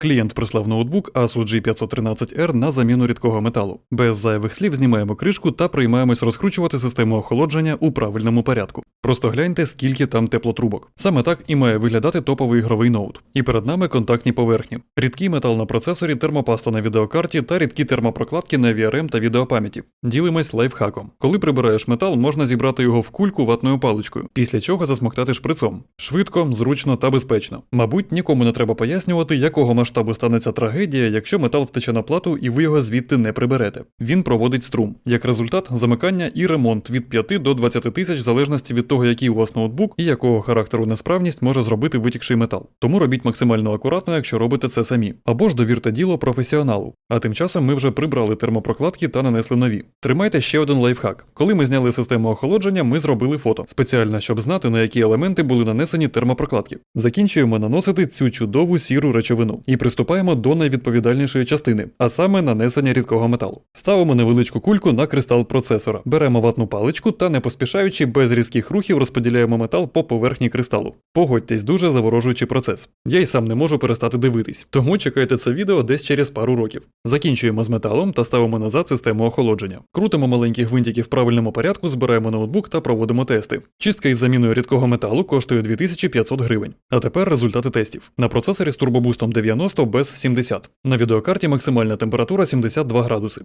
Клієнт прислав ноутбук Asus G513R на заміну рідкого металу. Без зайвих слів знімаємо кришку та приймаємось розкручувати систему охолодження у правильному порядку. Просто гляньте, скільки там теплотрубок. Саме так і має виглядати топовий ігровий ноут. І перед нами контактні поверхні, рідкий метал на процесорі, термопаста на відеокарті та рідкі термопрокладки на VRM та відеопам'яті. Ділимось лайфхаком. Коли прибираєш метал, можна зібрати його в кульку ватною паличкою, після чого засмоктати шприцом. Швидко, зручно та безпечно. Мабуть, нікому не треба пояснювати, якого масштабу станеться трагедія, якщо метал втече на плату і ви його звідти не приберете. Він проводить струм. Як результат, замикання і ремонт від 5 до 20 тисяч в залежності від того, який у вас ноутбук і якого характеру несправність може зробити витікший метал. Тому робіть максимально акуратно, якщо робите це самі. Або ж довірте діло професіоналу. А тим часом ми вже прибрали термопрокладки та нанесли нові. Тримайте ще один лайфхак. Коли ми зняли систему охолодження, ми зробили фото спеціально, щоб знати, на які елементи були нанесені термопрокладки. Закінчуємо наносити цю чудову сіру речовину і приступаємо до найвідповідальнішої частини, а саме нанесення рідкого металу. Ставимо невеличку кульку на кристал процесора, беремо ватну паличку та, не поспішаючи, без різких рухів розподіляємо метал по поверхні кристалу. Погодьтесь, дуже заворожуючий процес. Я й сам не можу перестати дивитись, тому чекайте це відео десь через пару років. Закінчуємо з металом та ставимо назад систему охолодження. Крутимо маленькі гвинтики в правильному порядку, збираємо ноутбук та проводимо тести. Чистка із заміною рідкого металу коштує 2500 гривень. А тепер результати тестів. На процесорі з турбобустом 90 без 70. На відеокарті максимальна температура 72 градуси.